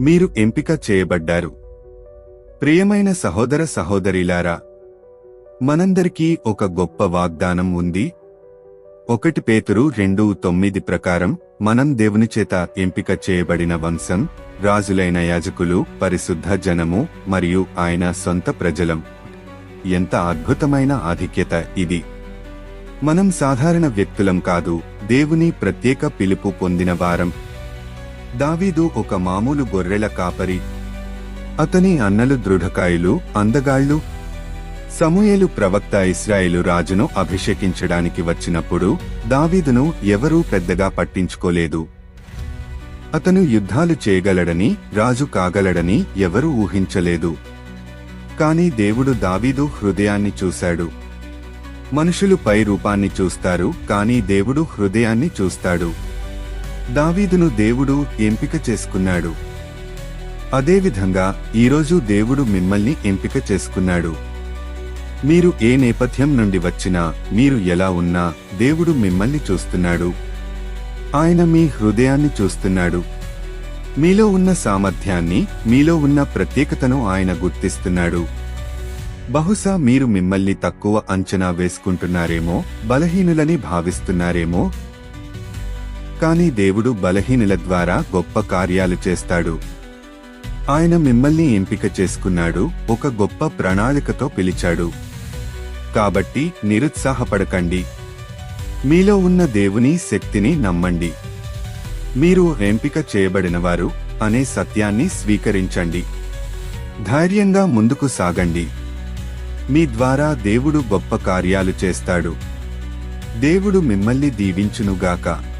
మీరు ఎంపిక చేయబడ్డారు. ప్రియమైన సహోదర సహోదరిలారా మనందరికీ ఒక గొప్ప వాగ్దానం ఉంది. ఒకటి పేతురు రెండు తొమ్మిది ప్రకారం మనం దేవుని చేత ఎంపిక చేయబడిన వంశం రాజులైన యాజకులు పరిశుద్ధ జనము మరియు ఆయన సొంత ప్రజలం. ఎంత అద్భుతమైన ఆధిక్యత ఇది! మనం సాధారణ వ్యక్తులం కాదు దేవుని ప్రత్యేక పిలుపు పొందిన వారం. దావీదు ఒక మామూలు గొర్రెల కాపరి. అతని అన్నలు దృఢకాయులు అందగాళ్ళు. సమూయేలు ప్రవక్త ఇస్రాయేలు రాజును అభిషేకించడానికి వచ్చినప్పుడు దావీదును ఎవరూ పెద్దగా పట్టించుకోలేదు. అతను యుద్ధాలు చేయగలడని రాజు కాగలడని ఎవరూ ఊహించలేదు. కాని దేవుడు దావీదు హృదయాన్ని చూశాడు. మనుషులు పై రూపాన్ని చూస్తారు కాని దేవుడు హృదయాన్ని చూస్తాడు. దావీదును దేవుడు ఎంపిక చేసుకున్నాడు. అదేవిధంగా ఈరోజు దేవుడు మిమ్మల్ని ఎంపిక చేసుకున్నాడు. మీరు ఏ నేపథ్యం నుండి వచ్చినా మీరు ఎలా ఉన్నా దేవుడు మిమ్మల్ని చూస్తున్నాడు. ఆయన మీ హృదయాన్ని చూస్తున్నాడు. మీలో ఉన్న సామర్థ్యాన్ని మీలో ఉన్న ప్రత్యేకతను ఆయన గుర్తిస్తున్నాడు. బహుశా మీరు మిమ్మల్ని తక్కువ అంచనా వేసుకుంటున్నారేమో బలహీనులని భావిస్తున్నారేమో కానీ దేవుడు బలహీనుల ద్వారా గొప్ప కార్యాలు చేస్తాడు. ఆయన మిమ్మల్ని ఎంపిక చేసుకున్నాడు ఒక గొప్ప ప్రణాళికతో పిలిచాడు. కాబట్టి నిరుత్సాహపడకండి. మీలో ఉన్న దేవుని శక్తిని నమ్మండి. మీరు ఎంపిక చేయబడినవారు అనే సత్యాన్ని స్వీకరించండి. ధైర్యంగా ముందుకు సాగండి. మీ ద్వారా దేవుడు గొప్ప కార్యాలు చేస్తాడు. దేవుడు మిమ్మల్ని దీవించునుగాక.